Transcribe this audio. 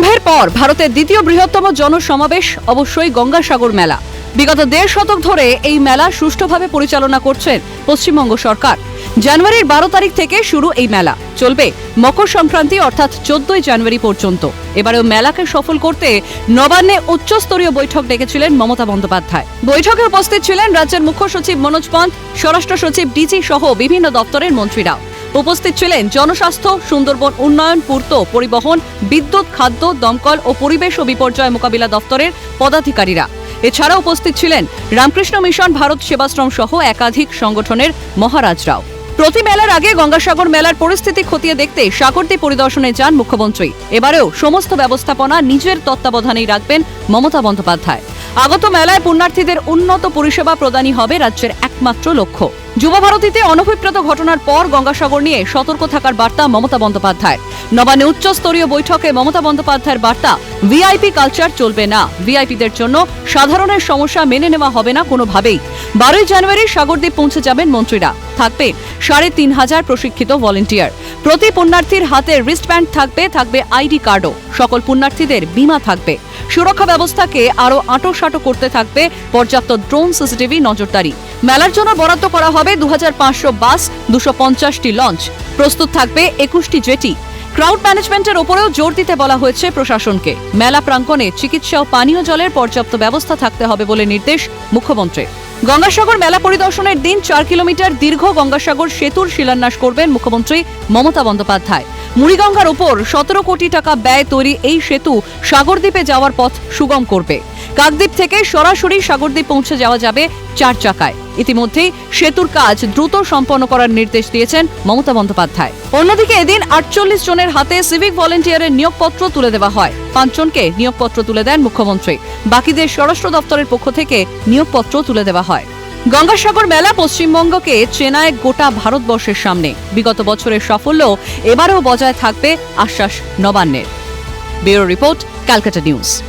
পর ভারতের দ্বিতীয় বৃহত্তম জনসমাবেশ, অবশ্যই গঙ্গাসাগর মেলা। বিগত দেড় শতক ধরে এই মেলা সুষ্ঠুভাবে পরিচালনা করছেন পশ্চিমবঙ্গ সরকার। জানুয়ারির বারো তারিখ থেকে শুরু এই মেলা। চলবে মকর সংক্রান্তি, অর্থাৎ চোদ্দই জানুয়ারি পর্যন্ত। এবারেও মেলাকে সফল করতে নবান্নে উচ্চস্তরীয় বৈঠক ডেকেছিলেন মমতা বন্দ্যোপাধ্যায়। বৈঠকে উপস্থিত ছিলেন রাজ্যের মুখ্য সচিব মনোজ পন্থ, স্বরাষ্ট্র সচিব ডিজি সহ বিভিন্ন দপ্তরের মন্ত্রীরাও। উপস্থিত ছিলেন জনস্বাস্থ্য, সুন্দরবন উন্নয়ন, পূর্ত পরিবহন, বিদ্যুৎ, খাদ্য, দমকল ও পরিবেশ ও বিপর্যয় মোকাবিলা দপ্তরের পদাধিকারীরা। এছাড়া উপস্থিত ছিলেন রামকৃষ্ণ মিশন ভারত সেবাশ্রম সহ একাধিক সংগঠনের মহারাজরাও। প্রতি মেলার আগে গঙ্গাসাগর মেলার পরিস্থিতি খতিয়ে দেখতে সাগরদ্বীপ পরিদর্শনে যান মুখ্যমন্ত্রী। এবারেও সমস্ত ব্যবস্থাপনা নিজের তত্ত্বাবধানেই রাখবেন মমতা বন্দ্যোপাধ্যায়। আগত মেলায় পুণ্যার্থীদের উন্নত পরিষেবা প্রদানই হবে রাজ্যের একমাত্র লক্ষ্য। যুবভারতীতে অনভিপ্রেত ঘটনার পর গঙ্গাসাগর নিয়ে সতর্ক থাকার বার্তা মমতা বন্দ্যোপাধ্যায়। নবান্নে উচ্চস্তরীয় বৈঠকে মমতা বন্দ্যোপাধ্যায়ের বার্তা, ভিআইপি কালচার চলবে না। ভিআইপিদের জন্য সাধারণের সমস্যা মেনে নেওয়া হবে না কোনোভাবেই। বারোই জানুয়ারি সাগরদ্বীপ পৌঁছে যাবেন মন্ত্রীরা। থাকবে সাড়ে তিন হাজার প্রশিক্ষিত ভলেন্টিয়ার। প্রতি পুণ্যার্থীর হাতে রিস্টব্যান্ড থাকবে থাকবে আইডি কার্ডও। সকল পুণ্যার্থীদের বীমা থাকবে। সুরক্ষা ব্যবস্থাকে আরও আঁটোসাঁটো করতে থাকবে পর্যাপ্ত ড্রোন সিসিটিভি নজরদারি। মেলার জন্য বরাদ্দ করা হবে দু বাস, দুশো লঞ্চ। প্রস্তুত থাকবে একুশটি জেটি। ক্রাউড ম্যানেজমেন্টের ওপরেও জোর দিতে বলা হয়েছে প্রশাসনকে। মেলা প্রাঙ্গণে চিকিৎসা ও পানীয় জলের পর্যাপ্ত ব্যবস্থা থাকতে হবে বলে নির্দেশ মুখ্যমন্ত্রী গঙ্গাসাগর মেলা পরিদর্শনের দিন চার কিলোমিটার দীর্ঘ গঙ্গাসাগর সেতুর শিলান্যাস করবেন মুখ্যমন্ত্রী মমতা বন্দ্যোপাধ্যায়। মুড়িগঙ্গার উপর সতেরো কোটি টাকা ব্যয় তৈরি এই সেতু সাগরদ্বীপে যাওয়ার পথ সুগম করবে। কাকদ্বীপ থেকে সরাসরি সাগরদ্বীপ পৌঁছে যাওয়া যাবে চার চাকায়। ইতিমধ্যেই সেতুর কাজ দ্রুত সম্পন্ন করার নির্দেশ দিয়েছেন মমতা বন্দ্যোপাধ্যায়। অন্যদিকে এদিন আটচল্লিশ জনের হাতে সিভিক ভলেন্টিয়ারের নিয়োগপত্র তুলে দেওয়া হয়। পাঁচজনকে নিয়োগপত্র তুলে দেন মুখ্যমন্ত্রী। বাকিদের স্বরাষ্ট্র দপ্তরের পক্ষ থেকে নিয়োগপত্র তুলে দেওয়া হয়। গঙ্গাসাগর মেলা পশ্চিমবঙ্গকে চেনায় গোটা ভারতবর্ষের সামনে। বিগত বছরের সাফল্য এবারও বজায় থাকবে আশ্বাস নবান্নের। Bureau report, Calcutta news.